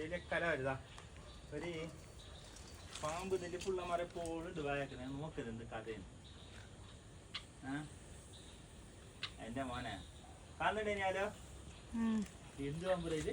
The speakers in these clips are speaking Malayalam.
ശരിക്കര വരുതാ ഒരു പാമ്പ് ഇതിന്റെ പുള്ളമാരെ പോയിട്ട് വായക്കണേ നോക്കരുത് കഥയും. ആ എന്റെ മോനെ. കാണണ്ടേനാലോ എന്ത് പാമ്പ് ഇത്?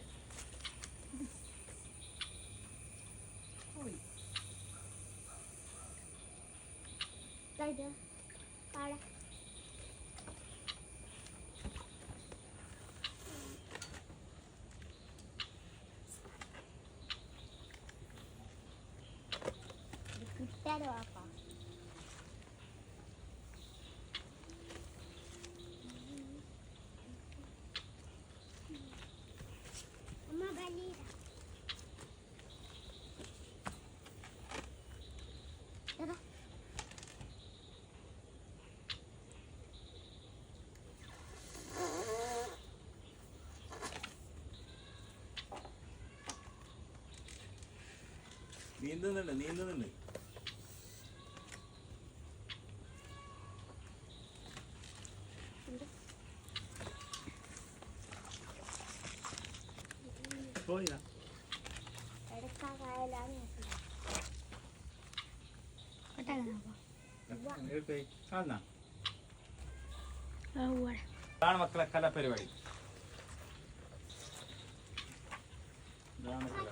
വാപ്പാ അമ്മ ബലീര എടാ നീന്തുന്നുണ്ട് നീന്തുന്നുണ്ട്. കാണാ ഇതാണ് മക്കളെ കലപരിപാടി. ഇതാണ് കല.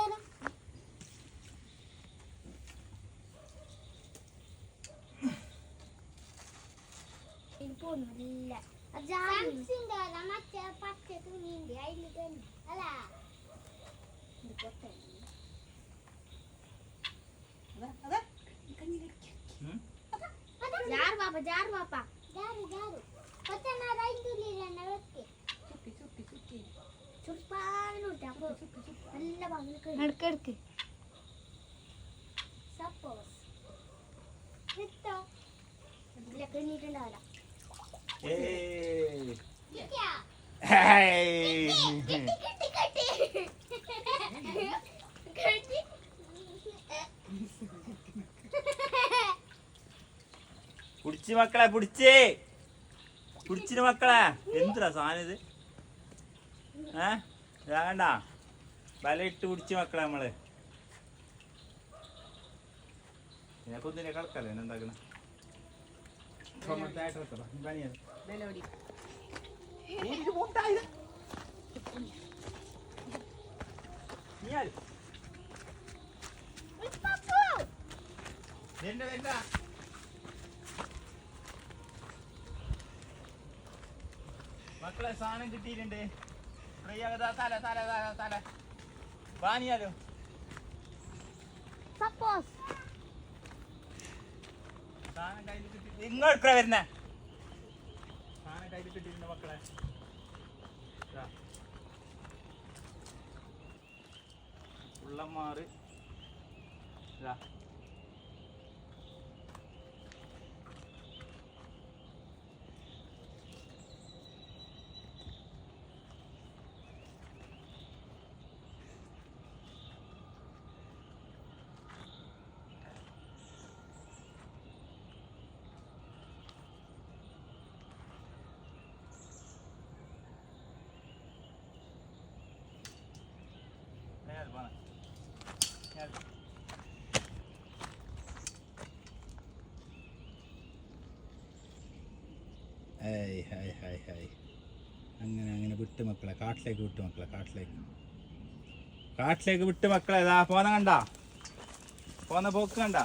അല്ല മറ്റേ പച്ച തുണിന്റെ അതിൽ തന്നെ. അല്ല? ജാർ ബാപ്പ ജാർ ബാപ്പ ജാറ് ജാറ് പച്ചന റൈന്തുള്ളിലാണ് വെക്കെ. ചുപ്പാനുണ്ട് അപ്പൊ നല്ല പങ്ക് എടുക്കെടുക്ക് സപ്പോസ് കിട്ടോ ഇതിലൊക്കെ എണ്ണീട്ടുണ്ടാവില്ല പിടിച്ച് മക്കളെ പിടിച്ച് പിടിച്ചിന് മക്കളെ. എന്തിനാ സാധനം ഇത്? ഏ? വേണ്ട വലയിട്ട് പിടിച്ച് മക്കളെ നമ്മൾ. കുതിനെ കളക്കല്ലേ എന്താക്കണ നിന്റെ നിന്റെ മക്കളെ സാധനം കിട്ടിയിട്ടുണ്ട് പ്രിയകത തല തല തല തല വാനിയാലോ സപ്പോസ് ഇങ്ങോട്ട് വരുന്നേ മക്കളെ ദാ. ഉള്ളന്മാറ് ഇതാ. ഏയ് ഹായ് ഹായ് ഹായ് അങ്ങനെ അങ്ങനെ വിട്ട് മക്കളെ കാട്ടിലേക്ക് വിട്ട് മക്കളെ കാട്ടിലേക്ക്. കാട്ടിലേക്ക് വിട്ട് മക്കളെ ഇതാ പോന്ന കണ്ട. പോന്ന പോക്ക് കണ്ട.